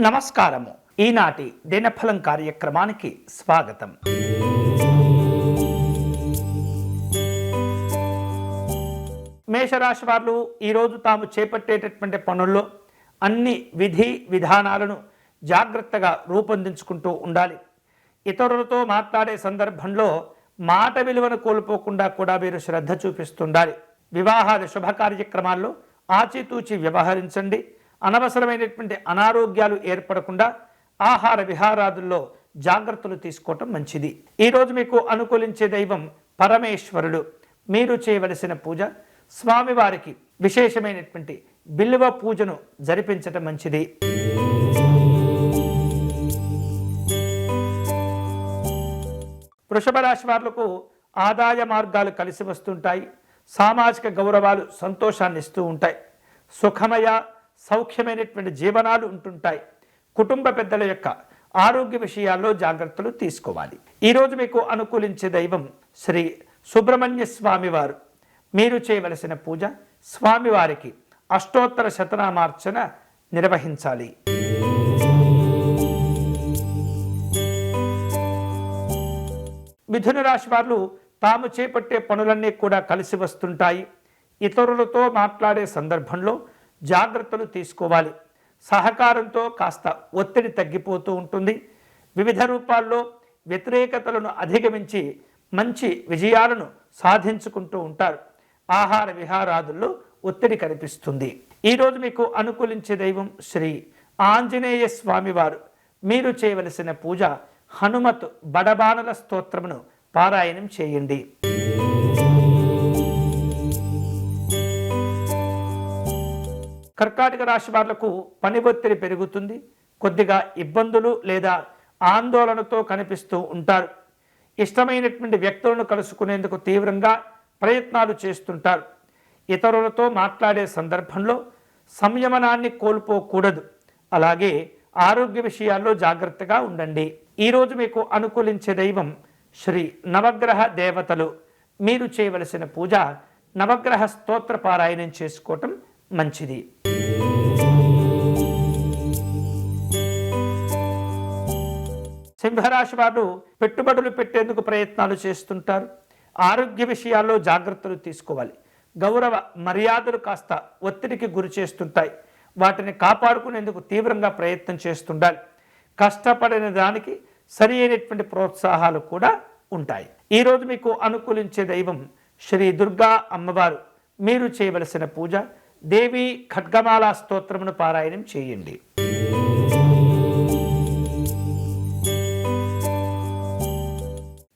నమస్కారము. ఈనాటి దినఫలం కార్యక్రమానికి స్వాగతం. మేషరాశి వారు ఈరోజు తాము చేపట్టేటటువంటి పనుల్లో అన్ని విధి విధానాలను జాగ్రత్తగా రూపొందించుకుంటూ ఉండాలి. ఇతరులతో మాట్లాడే సందర్భంలో మాట విలువను కోల్పోకుండా కూడా మీరు శ్రద్ధ చూపిస్తుండాలి. వివాహాది శుభ కార్యక్రమాల్లో ఆచితూచి వ్యవహరించండి. అనవసరమైనటువంటి అనారోగ్యాలు ఏర్పడకుండా ఆహార విహారాదుల్లో జాగ్రత్తలు తీసుకోవటం మంచిది. ఈరోజు మీకు అనుకూలించే దైవం పరమేశ్వరుడు. మీరు చేయవలసిన పూజ స్వామివారికి విశేషమైనటువంటి బిల్వ పూజను జరిపించటం మంచిది. వృషభ రాశి వారులకు ఆదాయ మార్గాలు కలిసి వస్తుంటాయి. సామాజిక గౌరవాలు సంతోషాన్ని ఇస్తూ ఉంటాయి. సుఖమయ సౌఖ్యమైనటువంటి జీవనాలు ఉంటుంటాయి. కుటుంబ పెద్దల యొక్క ఆరోగ్య విషయాల్లో జాగ్రత్తలు తీసుకోవాలి. ఈరోజు మీకు అనుకూలించే దైవం శ్రీ సుబ్రహ్మణ్య స్వామివారు. మీరు చేయవలసిన పూజ స్వామివారికి అష్టోత్తర శతనామార్చన నిర్వహించాలి. మిథున రాశి వారు తాము చేపట్టే పనులన్నీ కూడా కలిసి వస్తుంటాయి. ఇతరులతో మాట్లాడే సందర్భంలో జాగ్రత్తలు తీసుకోవాలి. సహకారంతో కాస్త ఒత్తిడి తగ్గిపోతూ ఉంటుంది. వివిధ రూపాల్లో వ్యతిరేకతలను అధిగమించి మంచి విజయాలను సాధించుకుంటూ ఉంటారు. ఆహార విహారాదుల్లో ఒత్తిడి కనిపిస్తుంది. ఈరోజు మీకు అనుకూలించే దైవం శ్రీ ఆంజనేయ స్వామివారు. మీరు చేయవలసిన పూజ హనుమత్ బడబానల స్తోత్రమును పారాయణం చేయండి. కర్కాటక రాశి వాళ్ళకు పని ఒత్తిడి పెరుగుతుంది. కొద్దిగా ఇబ్బందులు లేదా ఆందోళనతో కనిపిస్తూ ఉంటారు. ఇష్టమైనటువంటి వ్యక్తులను కలుసుకునేందుకు తీవ్రంగా ప్రయత్నాలు చేస్తుంటారు. ఇతరులతో మాట్లాడే సందర్భంలో సంయమనాన్ని కోల్పోకూడదు. అలాగే ఆరోగ్య విషయాల్లో జాగ్రత్తగా ఉండండి. ఈరోజు మీకు అనుకూలించే దైవం శ్రీ నవగ్రహ దేవతలు. మీరు చేయవలసిన పూజ నవగ్రహ స్తోత్ర పారాయణం చేసుకోవటం మంచిది. సింహరాశి వారు పెట్టుబడులు పెట్టేందుకు ప్రయత్నాలు చేస్తుంటారు. ఆరోగ్య విషయాల్లో జాగ్రత్తలు తీసుకోవాలి. గౌరవ మర్యాదలు కాస్త ఒత్తిడికి గురి చేస్తుంటాయి. వాటిని కాపాడుకునేందుకు తీవ్రంగా ప్రయత్నం చేస్తుండాలి. కష్టపడిన దానికి సరి అయినటువంటి ప్రోత్సాహాలు కూడా ఉంటాయి. ఈరోజు మీకు అనుకూలించే దైవం శ్రీ దుర్గా అమ్మవారు. మీరు చేయవలసిన పూజ దేవి ఖడ్గమాల స్తోత్రమును పారాయణం చేయండి.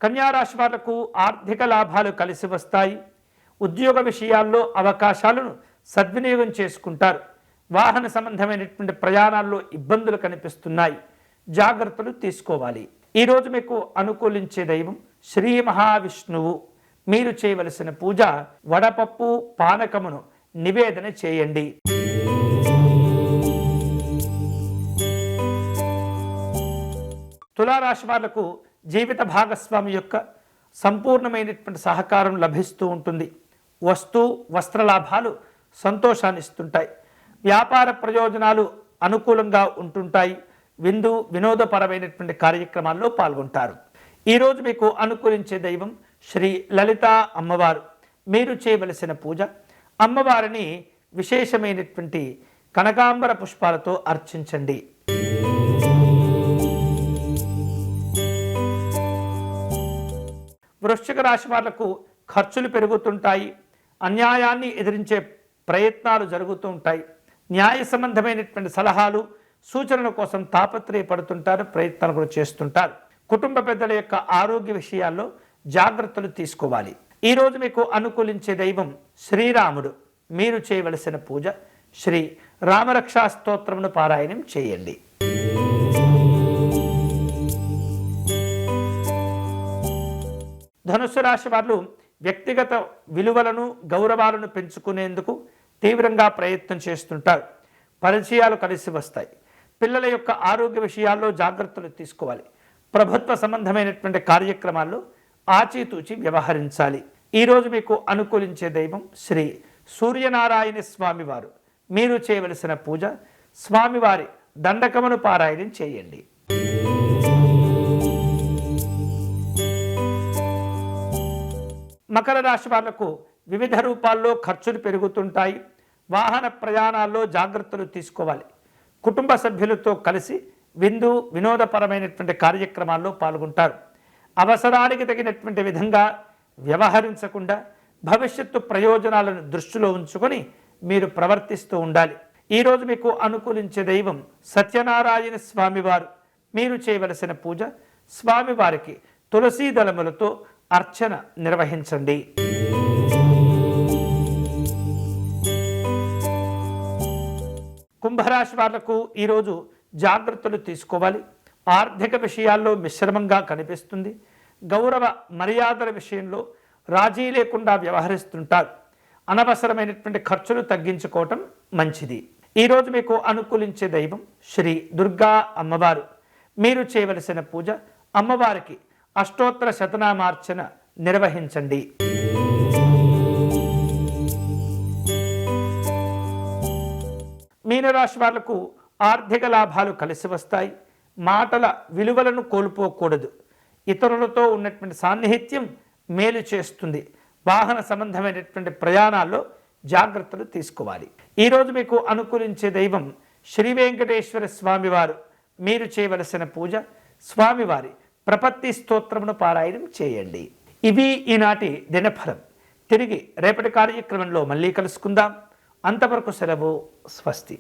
కన్యారాశి వాళ్ళకు ఆర్థిక లాభాలు కలిసి వస్తాయి. ఉద్యోగ విషయాల్లో అవకాశాలను సద్వినియోగం చేసుకుంటారు. వాహన సంబంధమైనటువంటి ప్రయాణాల్లో ఇబ్బందులు కనిపిస్తున్నాయి. జాగ్రత్తలు తీసుకోవాలి. ఈరోజు మీకు అనుకూలించే దైవం శ్రీ మహావిష్ణువు. మీరు చేయవలసిన పూజ వడపప్పు పానకమును నివేదన చేయండి. తులారాశి వాళ్ళకు జీవిత భాగస్వామి యొక్క సంపూర్ణమైనటువంటి సహకారం లభిస్తూ ఉంటుంది. వస్తు వస్త్ర లాభాలు సంతోషాన్ని ఇస్తుంటాయి. వ్యాపార ప్రయోజనాలు అనుకూలంగా ఉంటుంటాయి. విందు వినోదపరమైనటువంటి కార్యక్రమాల్లో పాల్గొంటారు. ఈరోజు మీకు అనుకూలించే దైవం శ్రీ లలిత అమ్మవారు. మీరు చేయవలసిన పూజ అమ్మవారిని విశేషమైనటువంటి కనకాంబర పుష్పాలతో అర్చించండి. వృశ్చిక రాశి వాళ్ళకు ఖర్చులు పెరుగుతుంటాయి అన్యాయాన్ని ఎదిరించే ప్రయత్నాలు జరుగుతూ ఉంటాయి. న్యాయ సంబంధమైనటువంటి సలహాలు సూచనల కోసం తాపత్రయపడుతుంటారు ప్రయత్నాలు కూడా చేస్తుంటారు. కుటుంబ పెద్దల యొక్క ఆరోగ్య విషయాల్లో జాగ్రత్తలు తీసుకోవాలి. ఈరోజు మీకు అనుకూలించే దైవం శ్రీరాముడు. మీరు చేయవలసిన పూజ శ్రీ రామరక్షా స్తోత్రమును పారాయణం చేయండి. ధనుస్సు రాశి వాళ్ళు వ్యక్తిగత విలువలను గౌరవాలను పెంచుకునేందుకు తీవ్రంగా ప్రయత్నం చేస్తుంటారు. పరిచయాలు కలిసి వస్తాయి. పిల్లల యొక్క ఆరోగ్య విషయాల్లో జాగ్రత్తలు తీసుకోవాలి. ప్రభుత్వ సంబంధమైనటువంటి కార్యక్రమాల్లో ఆచితూచి వ్యవహరించాలి. ఈరోజు మీకు అనుకూలించే దైవం శ్రీ సూర్యనారాయణ స్వామివారు. మీరు చేయవలసిన పూజ స్వామివారి దండకమును పారాయణం చేయండి. మకర రాశి వాళ్ళకు వివిధ రూపాల్లో ఖర్చులు పెరుగుతుంటాయి. వాహన ప్రయాణాల్లో జాగ్రత్తలు తీసుకోవాలి. కుటుంబ సభ్యులతో కలిసి విందు వినోదపరమైనటువంటి కార్యక్రమాల్లో పాల్గొంటారు. అవసరానికి తగినటువంటి విధంగా వ్యవహరించకుండా భవిష్యత్తు ప్రయోజనాలను దృష్టిలో ఉంచుకొని మీరు ప్రవర్తిస్తూ ఉండాలి. ఈరోజు మీకు అనుకూలించే దైవం సత్యనారాయణ స్వామివారు. మీరు చేయవలసిన పూజ స్వామివారికి తులసీ దళములతో అర్చన నిర్వహించండి. కుంభరాశి వాళ్ళకు ఈరోజు జాగ్రత్తలు తీసుకోవాలి. ఆర్థిక విషయాల్లో మిశ్రమంగా కనిపిస్తుంది. గౌరవ మర్యాదల విషయంలో రాజీ లేకుండా వ్యవహరిస్తుంటారు. అనవసరమైనటువంటి ఖర్చులు తగ్గించుకోవటం మంచిది. ఈరోజు మీకు అనుకూలించే దైవం శ్రీ దుర్గా అమ్మవారు. మీరు చేయవలసిన పూజ అమ్మవారికి అష్టోత్తర శతనామార్చన నిర్వహించండి. మీనరాశి వాళ్ళకు ఆర్థిక లాభాలు కలిసి వస్తాయి. మాటల విలువలను కోల్పోకూడదు. ఇతరులతో ఉన్నటువంటి సాన్నిహిత్యం మేలు చేస్తుంది. వాహన సంబంధమైనటువంటి ప్రయాణాల్లో జాగ్రత్తలు తీసుకోవాలి. ఈరోజు మీకు అనుకూలించే దైవం శ్రీ వెంకటేశ్వర స్వామివారు. మీరు చేయవలసిన పూజ స్వామివారి. ప్రపత్తి స్తోత్రమును పారాయణం చేయండి. ఇవి ఈనాటి దినఫలం. తిరిగి రేపటి కార్యక్రమంలో మళ్ళీ కలుసుకుందాం. అంతవరకు సెలవు స్వస్తి.